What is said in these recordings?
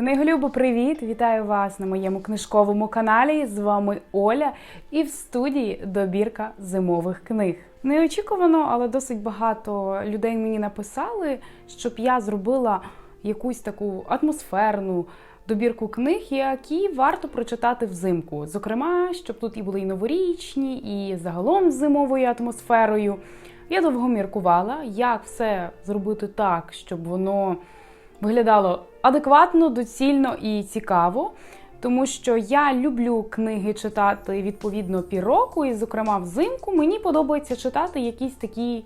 Книголюбо, привіт! Вітаю вас на моєму книжковому каналі. З вами Оля і в студії добірка зимових книг. Неочікувано, але досить багато людей мені написали, щоб я зробила якусь таку атмосферну добірку книг, які варто прочитати взимку. Зокрема, щоб тут і були і новорічні, і загалом з зимовою атмосферою. Я довго міркувала, як все зробити так, щоб воно виглядало адекватно, доцільно і цікаво. Тому що я люблю книги читати відповідно півроку, і, зокрема, взимку мені подобається читати якісь такі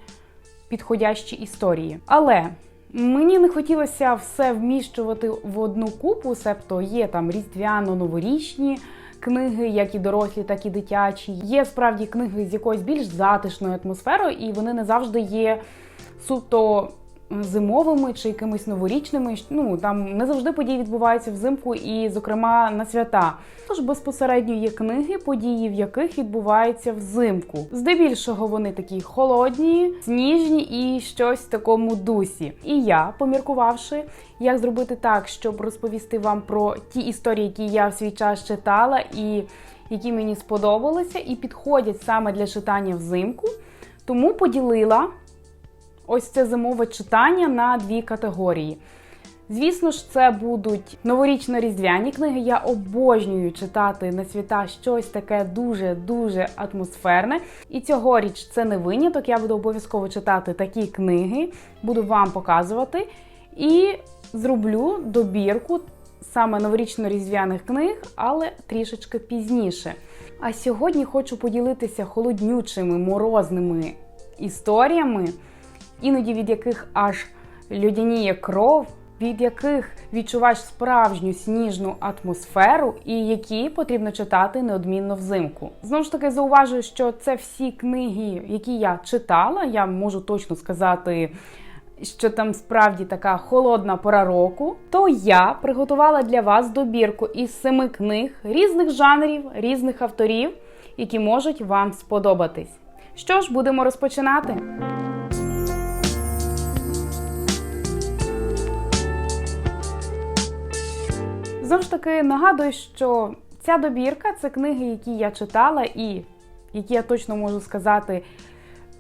підходящі історії. Але мені не хотілося все вміщувати в одну купу, себто є там різдвяно-новорічні книги, як і дорослі, так і дитячі. Є справді книги з якоюсь більш затишною атмосферою, і вони не завжди є суто зимовими чи якимись новорічними. Ну там не завжди події відбуваються взимку, і, зокрема, на свята. Тож безпосередньо є книги, події в яких відбуваються взимку. Здебільшого вони такі холодні, сніжні і щось в такому дусі. І я, поміркувавши, як зробити так, щоб розповісти вам про ті історії, які я в свій час читала, і які мені сподобалися, і підходять саме для читання взимку. Тому поділила ось це зимове читання на дві категорії. Звісно ж, це будуть новорічно-різдвяні книги. Я обожнюю читати на свята щось таке дуже-дуже атмосферне. І цьогоріч це не виняток. Я буду обов'язково читати такі книги, буду вам показувати. І зроблю добірку саме новорічно-різдвяних книг, але трішечки пізніше. А сьогодні хочу поділитися холоднючими морозними історіями іноді від яких аж людяніє кров, від яких відчуваєш справжню сніжну атмосферу, і які потрібно читати неодмінно взимку. Знову ж таки, зауважую, що це всі книги, які я читала. Я можу точно сказати. Що там справді така холодна пора року, то я приготувала для вас добірку із семи книг різних жанрів, різних авторів, які можуть вам сподобатись. Що ж, будемо розпочинати. Знову ж таки нагадую, що ця добірка це книги, які я читала, і які я точно можу сказати,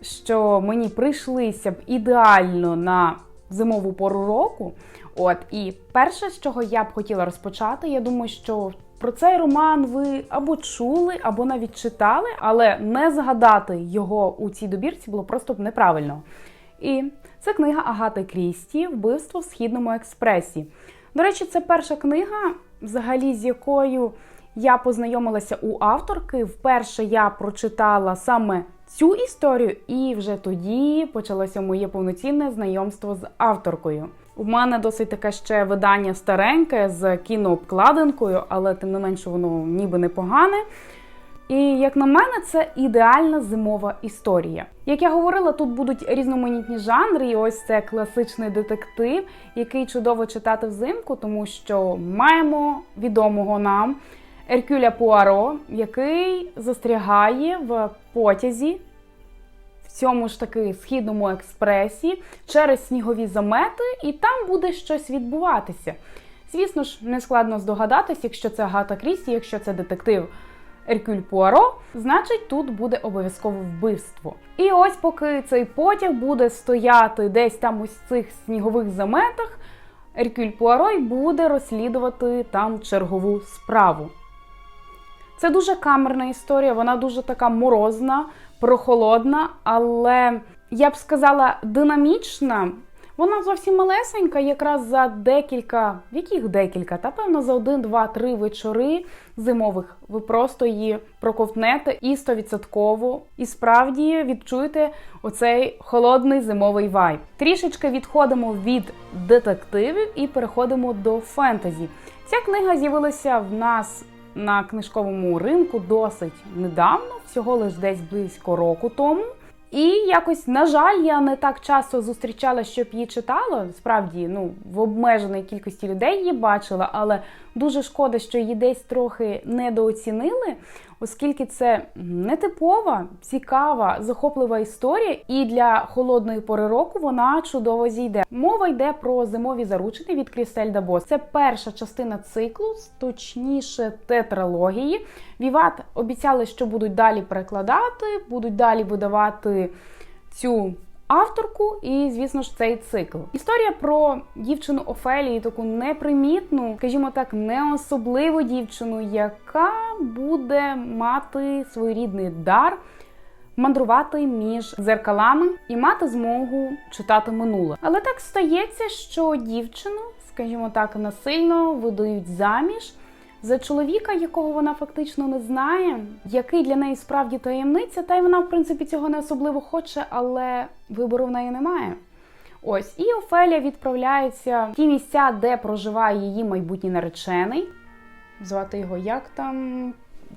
що мені прийшлися б ідеально на зимову пору року. От, і перше, з чого я б хотіла розпочати, я думаю, що про цей роман ви або чули, або навіть читали, але не згадати його у цій добірці було просто б неправильно. І це книга Агати Крісті Вбивство в Східному експресі. До речі, це перша книга, взагалі, з якою я познайомилася у авторки. Вперше я прочитала саме цю історію, і вже тоді почалося моє повноцінне знайомство з авторкою. У мене досить таке ще видання стареньке з кінообкладинкою, але тим не менше воно ніби непогане. І як на мене, це ідеальна зимова історія. Як я говорила, тут будуть різноманітні жанри, і ось це класичний детектив, який чудово читати взимку, тому що маємо відомого нам Еркюля Пуаро, який застрягає в потязі. В цьому ж таки східному експресі через снігові замети, і там буде щось відбуватися. Звісно ж, не складно здогадатись, якщо це Гата Крісті, якщо це детектив Еркюль Пуаро, значить тут буде обов'язково вбивство. І ось поки цей потяг буде стояти десь там ось цих снігових заметах, Еркюль Пуаро й буде розслідувати там чергову справу. Це дуже камерна історія, вона дуже така морозна, прохолодна, але я б сказала, динамічна. Вона зовсім малесенька, якраз за декілька, яких декілька, та певно за один, два, три вечори зимових ви просто її проковтнете і стовідсотково, і справді відчуєте оцей холодний зимовий вайб. Трішечки відходимо від детективів і переходимо до фентезі. Ця книга з'явилася в нас на книжковому ринку досить недавно, всього лиш десь близько року тому. І якось, на жаль, я не так часто зустрічала, щоб її читала. Справді, ну, в обмеженій кількості людей її бачила, але дуже шкода, що її десь трохи недооцінили. Оскільки це нетипова, цікава, захоплива історія, і для холодної пори року вона чудово зійде. Мова йде про зимові заручини від Крістельда Бос. Це перша частина циклу, точніше тетралогії. Віват обіцяли, що будуть далі перекладати, будуть далі видавати цю авторку, і, звісно ж, цей цикл. Історія про дівчину Офелії, таку непримітну, скажімо так, не особливу дівчину, яка буде мати своєрідний дар. Мандрувати між зеркалами і мати змогу читати минуле. Але так стається, що дівчину, скажімо так, насильно видають заміж за чоловіка, якого вона фактично не знає, який для неї справді таємниця, та й вона, в принципі, цього не особливо хоче, але вибору в неї немає. Ось, і Офелія відправляється в ті місця, де проживає її майбутній наречений. Звати його як там?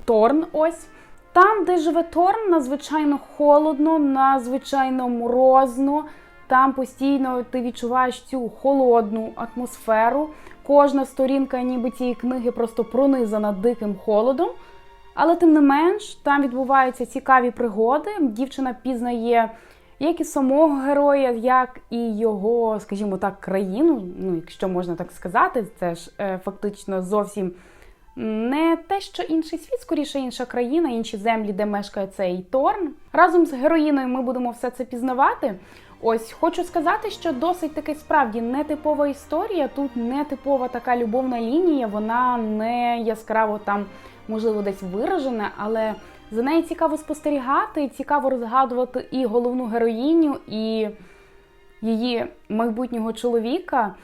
Торн. Ось. Там, де живе Торн, надзвичайно холодно, надзвичайно морозно. Там постійно ти відчуваєш цю холодну атмосферу. Кожна сторінка, ніби цієї книги, просто пронизана диким холодом. Але тим не менш, там відбуваються цікаві пригоди. Дівчина пізнає як і самого героя, як і його, скажімо так, країну. Ну, якщо можна так сказати, це ж е, фактично зовсім не те, що інший світ, скоріше інша країна, інші землі, де мешкає цей Торн. Разом з героїною ми будемо все це пізнавати. Ось хочу сказати, що досить таки справді нетипова історія. Тут нетипова така любовна лінія, вона не яскраво там, можливо, десь виражена, але за нею цікаво спостерігати, цікаво розгадувати і головну героїню, і її майбутнього чоловіка.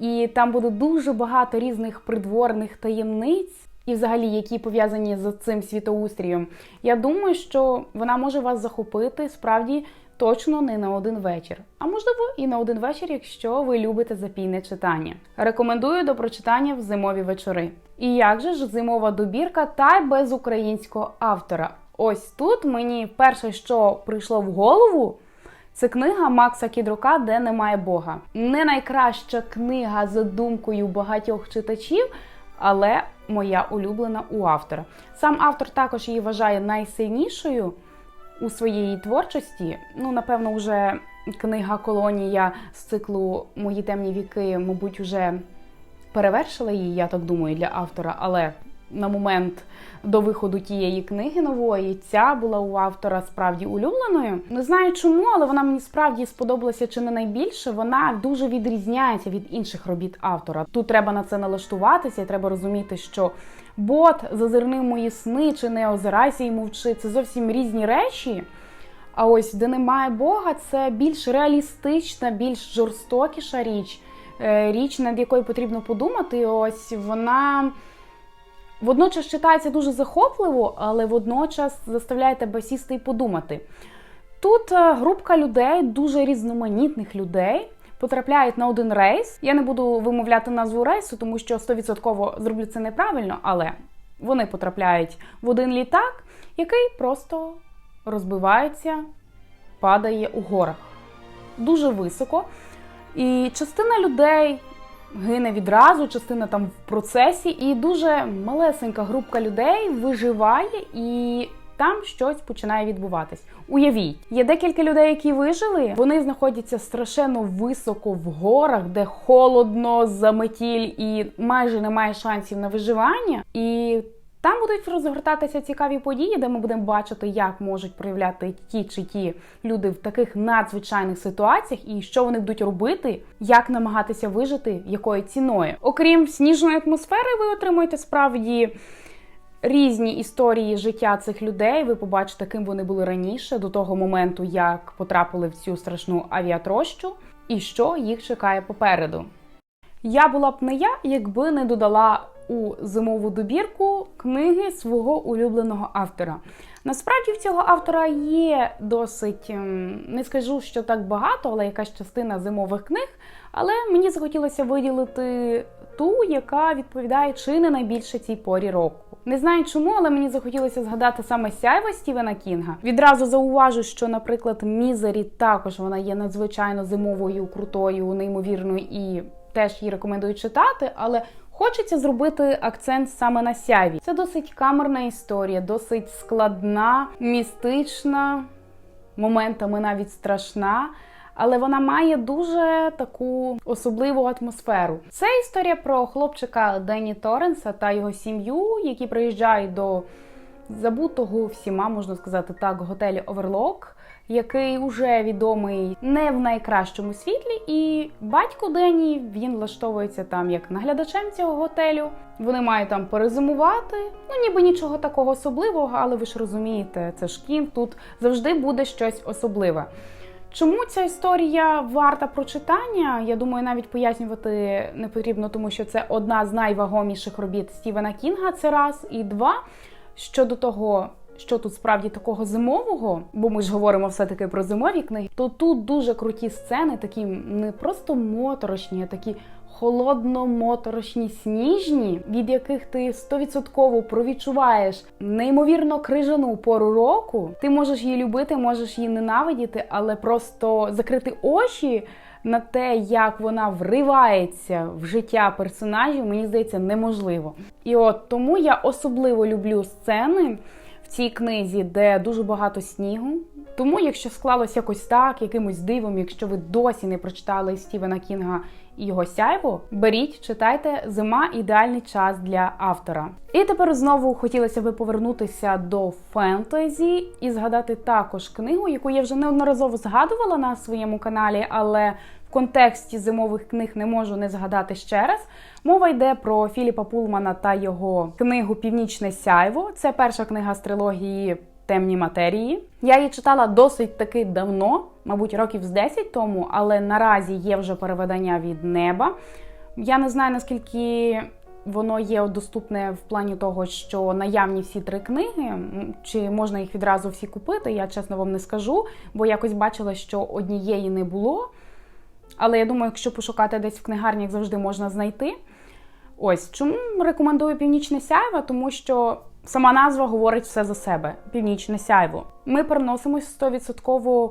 І там буде дуже багато різних придворних таємниць, і взагалі, які пов'язані з цим світоустрієм. Я думаю, що вона може вас захопити справді точно не на один вечір, а можливо і на один вечір, якщо ви любите запійне читання. Рекомендую до прочитання в зимові вечори. І як же ж зимова добірка, та без українського автора? Ось тут мені перше, що прийшло в голову. Це книга Макса Кідрука, де немає Бога. Не найкраща книга за думкою багатьох читачів, але моя улюблена у автора. Сам автор також її вважає найсильнішою у своїй творчості. Ну, напевно, вже книга Колонія з циклу Мої темні віки, мабуть, вже перевершила її, я так думаю, для автора, але на момент до виходу тієї книги нової ця була у автора справді улюбленою. Не знаю чому, але вона мені справді сподобалася чи не найбільше. Вона дуже відрізняється від інших робіт автора. Тут треба на це налаштуватися, і треба розуміти, що бот зазирни мої сни чи не озирайся і мовчи. Це зовсім різні речі. А ось де немає Бога, це більш реалістична, більш жорстокіша річ, Е, річ, над якою потрібно подумати. Ось вона. Водночас читається дуже захопливо, але водночас заставляє тебе сісти і подумати. Тут е, групка людей, дуже різноманітних людей, потрапляють на один рейс. Я не буду вимовляти назву рейсу, тому що 100% зроблю це неправильно, але вони потрапляють в один літак, який просто розбивається, падає у горах. Дуже високо. І частина людей гине відразу, частина там в процесі, і дуже малесенька групка людей виживає і. Там щось починає відбуватись. Уявіть, є декілька людей, які вижили. Вони знаходяться страшенно високо в горах, де холодно, заметіль і майже немає шансів на виживання. І там будуть розгортатися цікаві події, де ми будемо бачити, як можуть проявляти ті чи ті люди в таких надзвичайних ситуаціях, і що вони будуть робити, як намагатися вижити, якою ціною. Окрім сніжної атмосфери, ви отримуєте справді. Різні історії життя цих людей ви побачите, ким вони були раніше, до того моменту, як потрапили в цю страшну авіатрощу, і що їх чекає попереду. Я була б не я, якби не додала у зимову добірку книги свого улюбленого автора. Насправді в цього автора є досить, ем, не скажу, що так багато, але якась частина зимових книг. Але мені захотілося виділити ту, яка відповідає чи не найбільше цій порі року. Не знаю чому, але мені захотілося згадати саме сяйва Стівена Кінга. Відразу зауважу, що, наприклад, Мізері також вона є надзвичайно зимовою, крутою, неймовірною і теж її рекомендую читати. Але Хочеться зробити акцент саме на сяйві. Це досить камерна історія, досить складна, містична, моментами навіть страшна. Але вона має дуже таку особливу атмосферу. Це історія про хлопчика Денні Торренса та його сім'ю, які приїжджають до забутого всіма, можна сказати так, готелі Оверлок, який уже відомий не в найкращому світлі. І батько Денні він влаштовується там як наглядачем цього готелю. Вони мають там перезимувати. Ну ніби нічого такого особливого, але ви ж розумієте, це ж кін, тут завжди буде щось особливе. Чому ця історія варта прочитання? Я думаю, навіть пояснювати не потрібно, тому що це одна з найвагоміших робіт Стівена Кінга. Це раз і два. Щодо того, що тут справді такого зимового, бо ми ж говоримо все-таки про зимові книги, то тут дуже круті сцени, такі не просто моторошні, а такі холодно-моторошні, сніжні, від яких ти стовідсотково провідчуваєш неймовірно крижану пору року. Ти можеш її любити, можеш її ненавидіти, але просто закрити очі. На те, як вона вривається в життя персонажів, мені здається, неможливо. І от тому я особливо люблю сцени в цій книзі, де дуже багато снігу. Тому, якщо склалось якось так, якимось дивом, якщо ви досі не прочитали Стівена Кінга і його сяйво, беріть, читайте зима ідеальний час для автора. І тепер знову хотілося би повернутися до фентезі і згадати також книгу, яку я вже неодноразово згадувала на своєму каналі, але в контексті зимових книг не можу не згадати ще раз. Мова йде про Філіпа Пулмана та його книгу Північне сяйво. Це перша книга з трилогії Темні матерії. Я її читала досить таки давно, мабуть, років з 10 тому, але наразі є вже переведення від неба. Я не знаю наскільки. Воно є доступне в плані того, що наявні всі три книги, чи можна їх відразу всі купити, я чесно вам не скажу, бо якось бачила, що однієї не було. Але я думаю, якщо пошукати десь в книгарнях, завжди можна знайти. Ось чому рекомендую північне сяйво, тому що сама назва говорить все за себе: північне сяйво. Ми переносимось 100%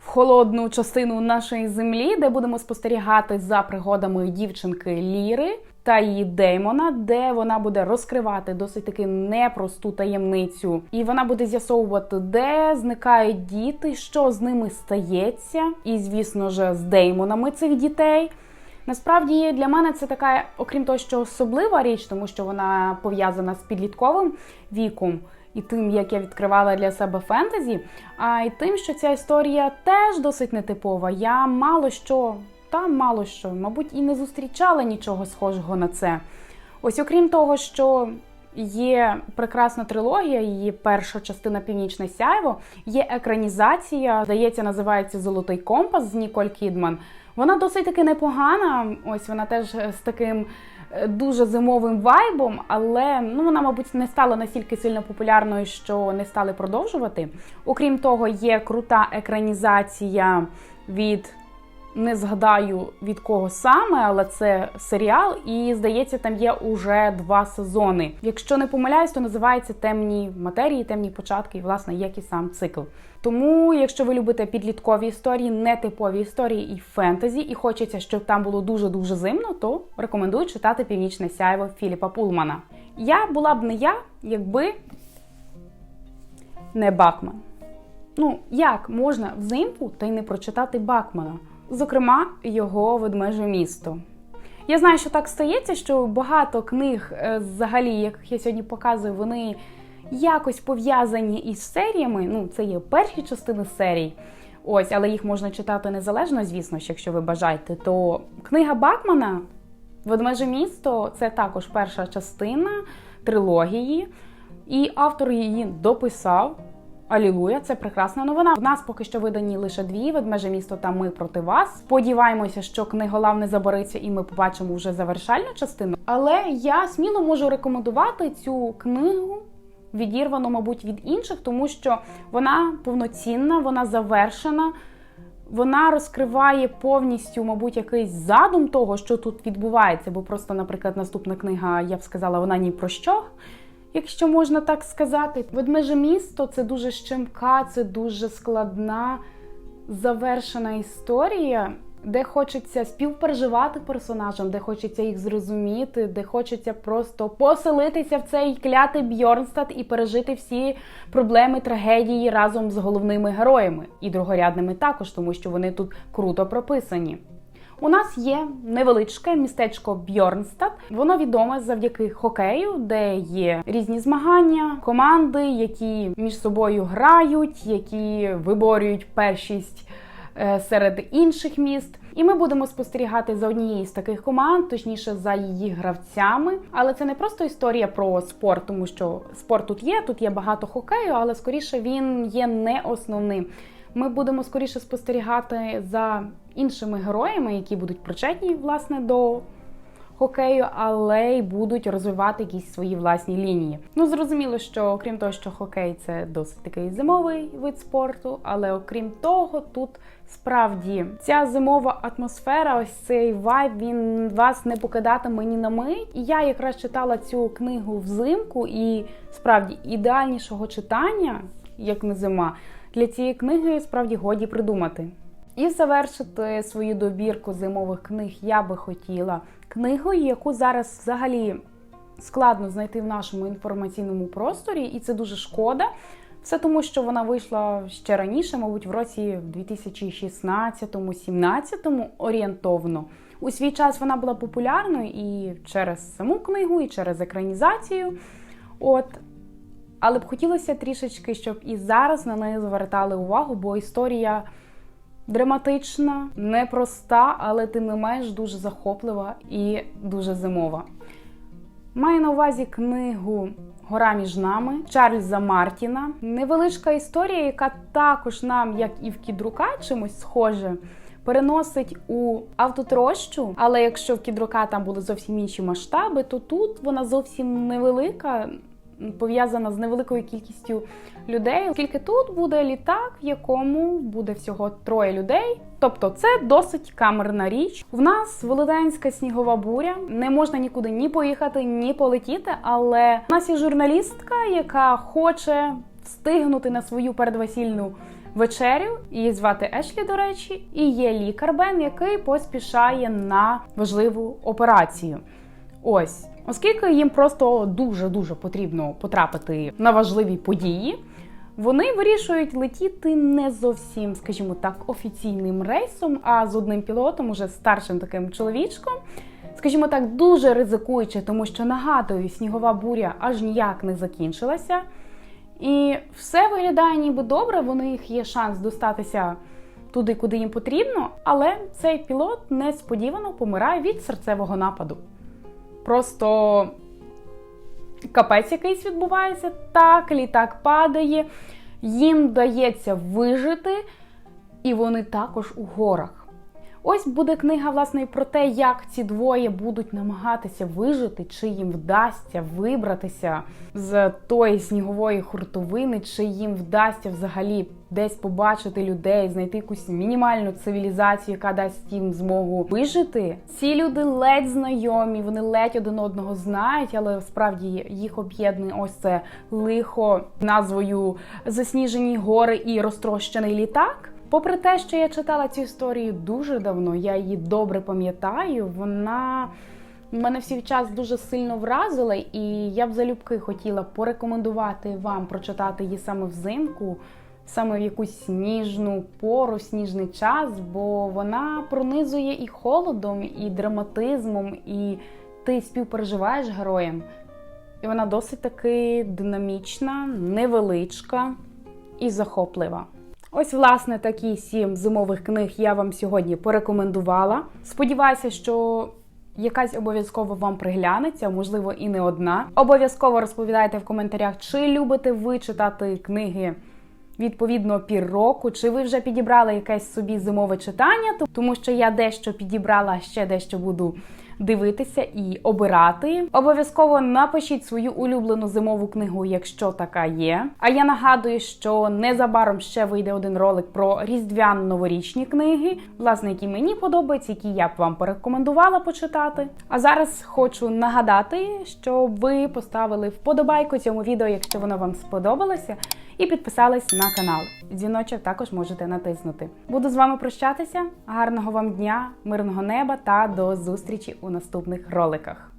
в холодну частину нашої землі, де будемо спостерігати за пригодами дівчинки Ліри та її Деймона, де вона буде розкривати досить таки непросту таємницю, і вона буде з'ясовувати, де зникають діти, що з ними стається, і, звісно ж, з Деймонами цих дітей. Насправді для мене це така, окрім того, що особлива річ, тому що вона пов'язана з підлітковим віком і тим, як я відкривала для себе фентезі, а й тим, що ця історія теж досить нетипова. Я мало що, та мало що, мабуть, і не зустрічала нічого схожого на це. Ось, окрім того, що. Є прекрасна трилогія, її перша частина Північне Сяйво. Є екранізація, здається, називається Золотий компас з Ніколь Кідман. Вона досить таки непогана. Ось вона теж з таким дуже зимовим вайбом, але ну вона, мабуть, не стала настільки сильно популярною, що не стали продовжувати. Окрім того, є крута екранізація від. Не згадаю від кого саме, але це серіал, і здається, там є уже два сезони. Якщо не помиляюсь, то називається темні матерії, темні початки, і власне як і сам цикл. Тому, якщо ви любите підліткові історії, нетипові історії і фентезі, і хочеться, щоб там було дуже дуже зимно, то рекомендую читати Північне сяйво Філіпа Пулмана. Я була б не я, якби не Бакман. Ну як можна взимку та й не прочитати Бакмана? Зокрема, його ведмеже місто. Я знаю, що так стається, що багато книг, е, взагалі, яких я сьогодні показую, вони якось пов'язані із серіями. Ну, це є перші частини серій. Ось, але їх можна читати незалежно, звісно, якщо ви бажаєте. То книга Бакмана Ведмеже місто це також перша частина трилогії, і автор її дописав. Алілуя, це прекрасна новина. В нас поки що видані лише дві ведмеже місто та ми проти вас. Сподіваємося, що книголав не забереться, і ми побачимо вже завершальну частину. Але я сміло можу рекомендувати цю книгу. Відірвано, мабуть, від інших, тому що вона повноцінна, вона завершена, вона розкриває повністю, мабуть, якийсь задум того, що тут відбувається. Бо просто, наприклад, наступна книга, я б сказала, вона ні про що якщо можна так сказати. Ведмеже місто це дуже щемка, це дуже складна, завершена історія. де хочеться співпереживати персонажам, де хочеться їх зрозуміти, де хочеться просто поселитися в цей клятий Бьорнстад і пережити всі проблеми, трагедії разом з головними героями і другорядними також, тому що вони тут круто прописані. У нас є невеличке містечко Бьорнстад. Воно відоме завдяки хокею, де є різні змагання, команди, які між собою грають, які виборюють першість е, серед інших міст. І ми будемо спостерігати за однією з таких команд, точніше за її гравцями. Але це не просто історія про спорт, тому що спорт тут є, тут є багато хокею, але скоріше він є не основним. Ми будемо скоріше спостерігати за іншими героями, які будуть причетні власне до хокею, але й будуть розвивати якісь свої власні лінії. Ну зрозуміло, що окрім того, що хокей це досить такий зимовий вид спорту, але окрім того, тут справді ця зимова атмосфера, ось цей вайб, він вас не покидатиме ні на мить. І я якраз читала цю книгу взимку, і справді ідеальнішого читання, як не зима, для цієї книги справді годі придумати. І завершити свою добірку зимових книг я би хотіла книгою, яку зараз взагалі складно знайти в нашому інформаційному просторі, і це дуже шкода. Все тому, що вона вийшла ще раніше, мабуть, в році 2016-17 орієнтовно. У свій час вона була популярною і через саму книгу, і через екранізацію. От. Але б хотілося трішечки, щоб і зараз на неї звертали увагу, бо історія драматична, непроста, але тим не менш дуже захоплива і дуже зимова. Маю на увазі книгу Гора між нами Чарльза Мартіна. Невеличка історія, яка також нам, як і в кідрука, чимось схоже. Переносить у автотрощу, але якщо в кідрука там були зовсім інші масштаби, то тут вона зовсім невелика, пов'язана з невеликою кількістю людей, оскільки тут буде літак, в якому буде всього троє людей. Тобто це досить камерна річ. В нас велетенська снігова буря, не можна нікуди ні поїхати, ні полетіти. Але в нас є журналістка, яка хоче встигнути на свою передвесільну вечерю. Її звати Ешлі, до речі, і є лікар Бен, який поспішає на важливу операцію. Ось, оскільки їм просто дуже дуже потрібно потрапити на важливі події. Вони вирішують летіти не зовсім, скажімо так, офіційним рейсом, а з одним пілотом, уже старшим таким чоловічком. Скажімо так, дуже ризикуючи, тому що нагадую, снігова буря аж ніяк не закінчилася. І все виглядає ніби добре, в них є шанс достатися туди, куди їм потрібно, але цей пілот несподівано помирає від серцевого нападу. Просто капець якийсь відбувається, так, літак падає, їм вдається вижити, і вони також у горах. Ось буде книга, власне, і про те, як ці двоє будуть намагатися вижити, чи їм вдасться вибратися з тої снігової хуртовини, чи їм вдасться взагалі десь побачити людей, знайти якусь мінімальну цивілізацію, яка дасть їм змогу вижити. Ці люди ледь знайомі, вони ледь один одного знають, але справді їх об'єднує ось це лихо назвою Засніжені гори і розтрощений літак. Попри те, що я читала цю історію дуже давно, я її добре пам'ятаю. Вона мене всі час дуже сильно вразила, і я б залюбки хотіла порекомендувати вам прочитати її саме взимку, саме в якусь сніжну пору, сніжний час, бо вона пронизує і холодом, і драматизмом, і ти співпереживаєш героям. І вона досить таки динамічна, невеличка і захоплива. Ось, власне, такі сім зимових книг я вам сьогодні порекомендувала. Сподіваюся, що якась обов'язково вам приглянеться, можливо, і не одна. Обов'язково розповідайте в коментарях, чи любите ви читати книги відповідно пір року, чи ви вже підібрали якесь собі зимове читання, тому що я дещо підібрала, ще дещо буду дивитися і обирати. Обов'язково напишіть свою улюблену зимову книгу, якщо така є. А я нагадую, що незабаром ще вийде один ролик про різдвяно-новорічні книги, власне, які мені подобаються, які я б вам порекомендувала почитати. А зараз хочу нагадати, щоб ви поставили вподобайку цьому відео, якщо воно вам сподобалося. І підписались на канал. Дзвіночок також можете натиснути. Буду з вами прощатися. Гарного вам дня, мирного неба та до зустрічі у наступних роликах.